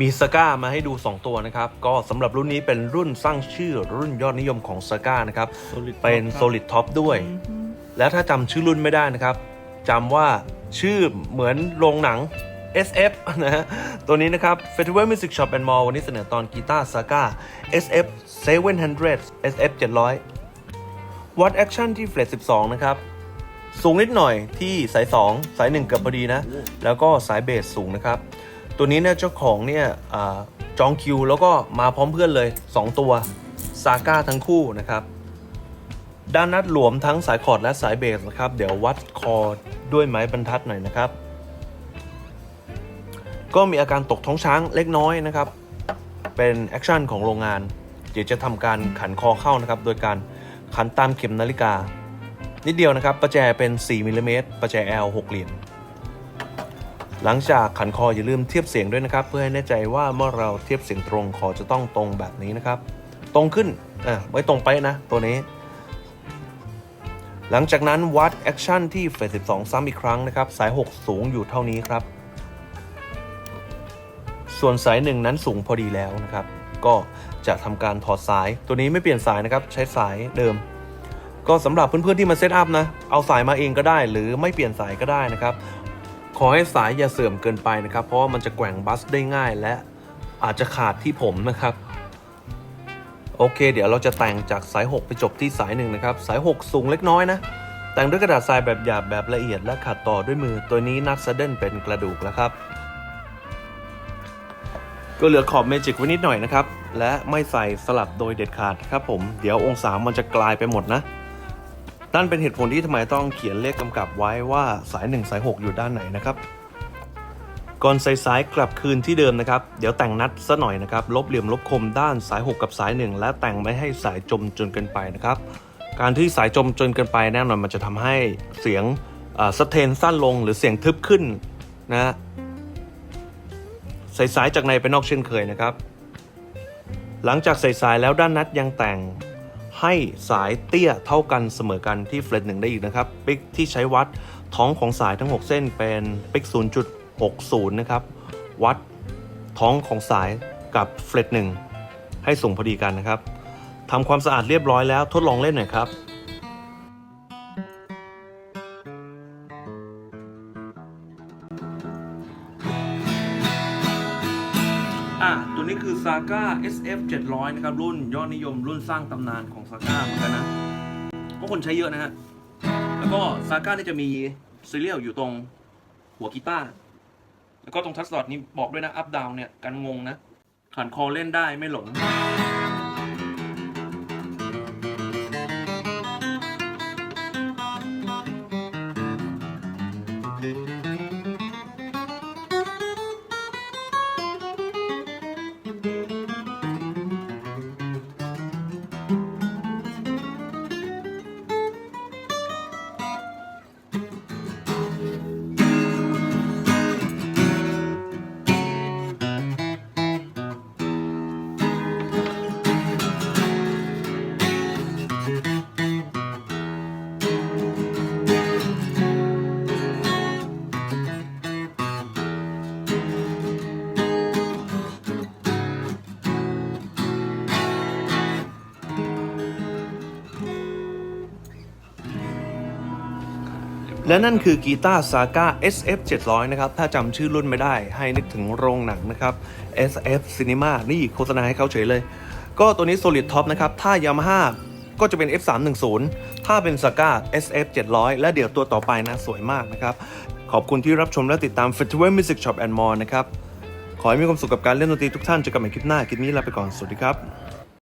มีสก้ามาให้ดู 2 ตัวนะครับ ก็สำหรับรุ่นนี้เป็นรุ่นสร้างชื่อรุ่นยอดนิยมของสก้านะครับ Solid เป็น Top ครับ Solid Top ด้วย แล้วถ้าจำชื่อรุ่นไม่ได้นะครับจำว่าชื่อเหมือนโรงหนัง SF นะฮะตัวนี้นะครับ Festival Music Shop and Mall วันนี้เสนอตอนกีตาร์ซาก้า SF 700 SF 700 วัดแอคชั่นที่เฟลต12 นะครับ สูงนิดหน่อยที่สาย 2 สาย 1 เกือบพอดีนะ แล้วก็สายเบสสูงนะครับ ตัวนี้เนี่ยเจ้าของเนี่ยจองคิวแล้วก็มาพร้อมเพื่อนเลย 2 ตัวซาก้าทั้งคู่นะครับ ด้านนัดหลวมทั้งสายคอร์ดและสายเบสนะครับ เดี๋ยววัดคอร์ดด้วยไม้บรรทัดหน่อยนะครับ ก็มีอาการตกท้องช้างเล็กน้อยนะครับ เป็นแอคชั่นของโรงงาน เดี๋ยวจะทำการขันคอเข้านะครับ โดยการขันตามเข็มนาฬิกา นิดเดียวนะครับ ประแจเป็น 4มิลลิเมตรประแจ L 6เหรียญ หลังจากขันคออย่าลืมเทียบเสียงด้วยนะครับ เพื่อให้แน่ใจว่าเมื่อเราเทียบเสียงตรงคอจะต้องตรงแบบนี้นะครับ ตรงขึ้นอะไม่ตรงไปนะ ตัวนี้ หลังจากนั้นวัดแอคชั่นที่เฟส12 ซ้ำอีกครั้งนะครับ สาย 6 สูงอยู่เท่านี้ครับ ส่วนสาย 1 นั้นสูงพอดีแล้วนะครับ ก็จะทำการถอดสายตัวนี้ไม่เปลี่ยนสายนะครับ ใช้สายเดิม ก็สำหรับเพื่อนๆที่มาเซตอัพนะ เอาสายมาเองก็ได้ หรือไม่เปลี่ยนสายก็ได้นะครับ อให้สายอย่าเสื่อมเกินไปนะครับ เพราะว่ามันจะแกว่งบัสได้ง่ายและอาจจะขาดที่ผมนะครับโอเค เดี๋ยวเราจะแต่งจากสาย 6 ไปจบที่สาย1นะครับ สาย 6 สูงเล็กน้อยนะ แต่งด้วยกระดาษทรายแบบหยาบแบบละเอียดและขัดต่อด้วยมือตัวนี้นัดซะเดินเป็นกระดูกแล้วครับ ก็เหลือขอบเมจิกไว้นิดหน่อยนะครับ และไม่ใส่สลับโดยเด็ดขาดครับผม เดี๋ยวองศามันจะกลายไปหมดนะ นั่นเป็นเหตุผลที่ทำไมต้องเขียนเลขกำกับไว้ว่าสาย 1 สาย 6 อยู่ด้านไหนนะครับ ก่อนใส่สายกลับคืนที่เดิมนะครับ เดี๋ยวแต่งนัดซะหน่อยนะครับ ลบเหลี่ยมลบคมด้านสาย 6 กับสาย 1 และแต่งไม่ให้สายจมจนเกินไปนะครับ การที่สายจมจนเกินไปแน่นอนมันจะทำให้เสียงสเทนสั้นลงหรือเสียงทึบขึ้นนะใส่สายจากในไปนอกเช่นเคยนะครับ หลังจากใส่สายแล้วด้านนัดยังแต่ง ให้สายเตี้ยเท่ากันเสมอกันที่เฟลตหนึ่งได้อีกนะครับปิกที่ใช้วัดท้องของสายทั้ง 6 เส้นเป็นปิก0.60 นะครับ วัดท้องของสายกับเฟลตหนึ่งให้สูงพอดีกันนะครับทำความสะอาดเรียบร้อยแล้วทดลองเล่นหน่อยครับ นี้คือ Saga SF 700 นะครับ รุ่นยอดนิยมรุ่นสร้างตำนานของ Saga เหมือนกันนะก็คนใช้เยอะนะฮะ แล้วก็ Saga นี่จะมีซีเรียลอยู่ตรงหัวกีตาร์แล้วก็ตรงทัชสลอตนี้บอกด้วยนะ อัพดาวเนี่ยกันงงนะขันคอเล่นได้ไม่หลง และนั่นคือกีตาร์ Saga SF 700นะครับ ถ้าจำชื่อรุ่นไม่ได้ให้นึกถึงโรงหนังนะครับ SF Cinema นี่โฆษณาให้เขาเฉยเลย ก็ตัวนี้ Solid Top นะครับ ถ้า Yamaha ก็จะเป็น F310 ถ้าเป็น Saga SF 700และเดี๋ยวตัวต่อไปนะ สวยมากนะครับ ขอบคุณที่รับชมและติดตาม Festival Music Shop and More นะครับ ขอให้มีความสุขกับการเล่นดนตรีทุกท่านเจอกันใหม่คลิปหน้า คลิปนี้ลาไปก่อน สวัสดีครับ